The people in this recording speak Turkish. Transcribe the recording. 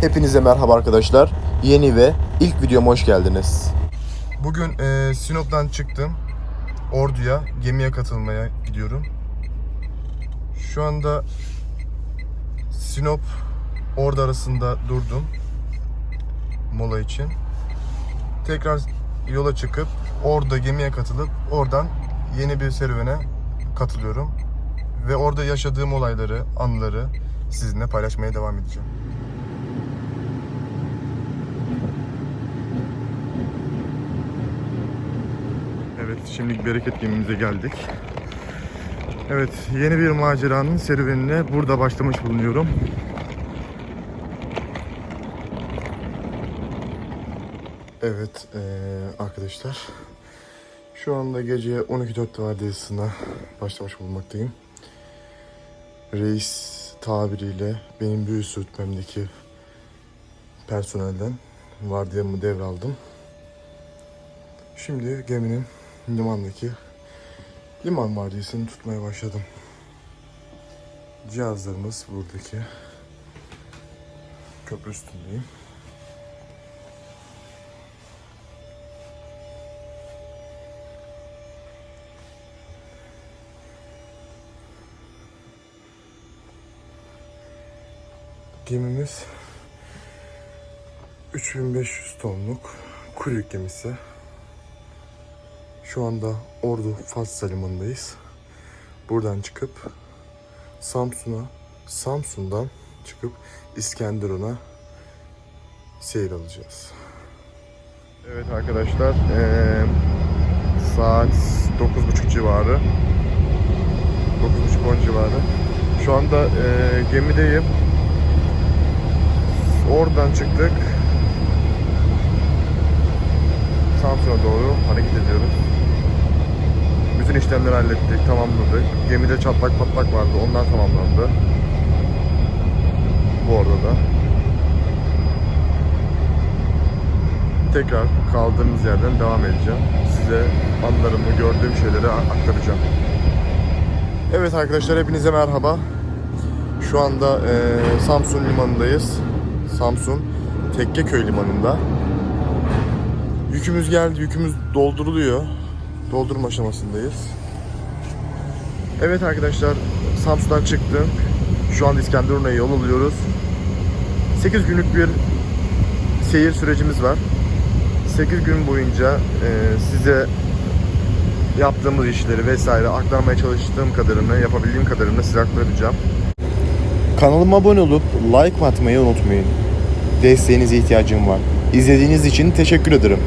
Hepinize merhaba arkadaşlar. Yeni ve ilk videoma hoş geldiniz. Bugün e, Sinop'tan çıktım. Ordu'ya gemiye katılmaya gidiyorum. Şu anda Sinop Ordu arasında durdum. Mola için. Tekrar yola çıkıp orada gemiye katılıp oradan yeni bir serüvene katılıyorum. Ve orada yaşadığım olayları, anıları sizinle paylaşmaya devam edeceğim. Şimdi bereket gemimize geldik. Evet, yeni bir maceranın serüvenine burada başlamış bulunuyorum. Evet eee, arkadaşlar, şu anda gece 12.04 vardiyasına başlamış bulunmaktayım. Reis tabiriyle benim bir üst rütbemdeki personelden vardiyamı devraldım. Şimdi geminin limandaki liman vardiyasını tutmaya başladım. Cihazlarımız buradaki köprü üstündeyim. Gemimiz 3500 tonluk kuru gemisi. Şu anda Ordu Fatsa limanındayız. Buradan çıkıp Samsun'a, Samsun'dan çıkıp İskenderun'a seyir alacağız. Evet arkadaşlar, eee, saat 9.30 civarı. 9.30-10 civarı. Şu anda eee, gemideyim. Oradan çıktık. Samsun'a doğru hareket ediyoruz. Bütün işlemleri hallettik, tamamladık. Gemide çatlak patlak vardı, onlar tamamlandı. Bu arada da. Tekrar kaldığımız yerden devam edeceğim. Size anılarımı, gördüğüm şeyleri aktaracağım. Evet arkadaşlar hepinize merhaba. Şu anda eee, Samsun limanındayız. Samsun Tekkeköy limanında. Yükümüz geldi, yükümüz dolduruluyor. Doldurma aşamasındayız. Evet arkadaşlar, Samsun'dan çıktım. Şu anda İskenderun'a yol alıyoruz. 8 günlük bir seyir sürecimiz var. 8 gün boyunca e, size yaptığımız işleri vesaire aktarmaya çalıştığım kadarını, yapabildiğim kadarını size aktaracağım. Kanalıma abone olup like atmayı unutmayın. Desteğinize ihtiyacım var. İzlediğiniz için teşekkür ederim.